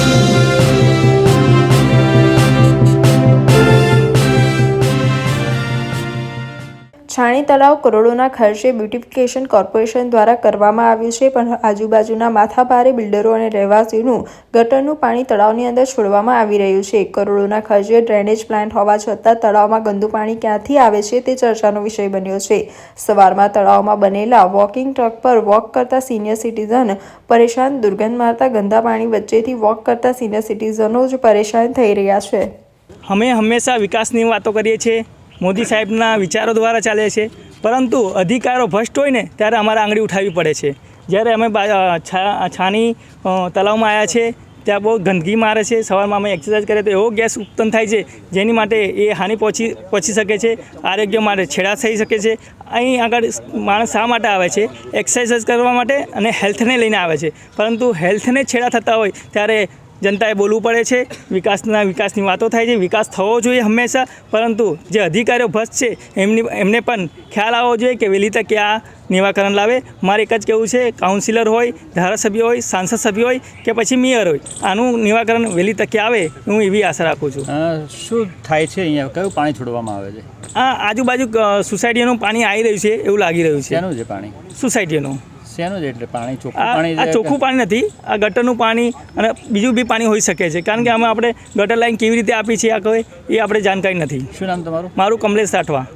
Thank you. છાણી તળાવ કરોડોના ખર્ચે બ્યુટિફિકેશન કોર્પોરેશન દ્વારા કરવામાં આવ્યું છે, પણ આજુબાજુના માથાભારે બિલ્ડરો અને રહેવાસીઓનું ગટરનું પાણી તળાવની અંદર છોડવામાં આવી રહ્યું છે. કરોડોના ખર્ચે ડ્રેનેજ પ્લાન્ટ હોવા છતાં તળાવમાં ગંદુ પાણી ક્યાંથી આવે છે તે ચર્ચાનો વિષય બન્યો છે. સવારમાં તળાવમાં બનેલા વોકિંગ ટ્રક પર વોક કરતા સિનિયર સિટીઝન પરેશાન, દુર્ગંધ મારતા ગંદા પાણી વચ્ચેથી વોક કરતા સિનિયર સિટીઝનો જ પરેશાન થઈ રહ્યા છે. અમે હંમેશા વિકાસની વાતો કરીએ છીએ. મોદી સાહેબના વિચારો દ્વારા ચાલે છે. પરંતુ અધિકારો ભ્રષ્ટ હોય ને ત્યારે અમારે આંગળી ઉઠાવવી પડે છે. જ્યારે અમે છાની તલાવમાં આવ્યા છે, ત્યાં બહુ ગંદકી મારે છે. સવારમાં અમે એક્સરસાઇઝ કરીએ તો એવો ગેસ ઉત્પન્ન થાય છે, જેની માટે એ હાનિ પહોંચી પહોંચી શકે છે, આરોગ્ય માટે છેડા થઈ શકે છે. અહીં આગળ માણસ શા માટે આવે છે? એક્સરસાઇઝ કરવા માટે અને હેલ્થને લઈને આવે છે. પરંતુ હેલ્થને છેડા થતા હોય, ત્યારે જનતાએ બોલવું પડે છે. વિકાસના વિકાસની વાતો થાય છે. વિકાસ થવો જોઈએ હંમેશા. પરંતુ જે અધિકારીઓ ભ્રષ્ટ છે એમની એમને પણ ખ્યાલ આવવો જોઈએ કે વહેલી તકે આ નિવાકરણ લાવે. મારે એક જ કહેવું છે કાઉન્સિલર હોય ધારાસભ્ય હોય સાંસદ સભ્ય હોય કે પછી મેયર હોય. આનું નિવાકરણ વહેલી તકે આવે હું એવી આશા રાખું છું. શું થાય છે અહીંયા? કયું પાણી છોડવામાં આવે છે? આ આજુબાજુ સોસાયટીનું પાણી આવી રહ્યું છે એવું લાગી રહ્યું છે. એનું છે પાણી? સોસાયટીનું શેનું એટલે પાણી? ચોખ્ખું આ પાણી ચોખ્ખું પાણી નથી આ ગટરનું પાણી અને બીજું બી પાણી હોઈ શકે છે. કારણ કે અમે આપણે ગટર લાઈન કેવી રીતે આપી છે આ કોઈ એ આપણે જાણકારી નથી. શું નામ તમારું? મારું કમલેશ રાઠવા.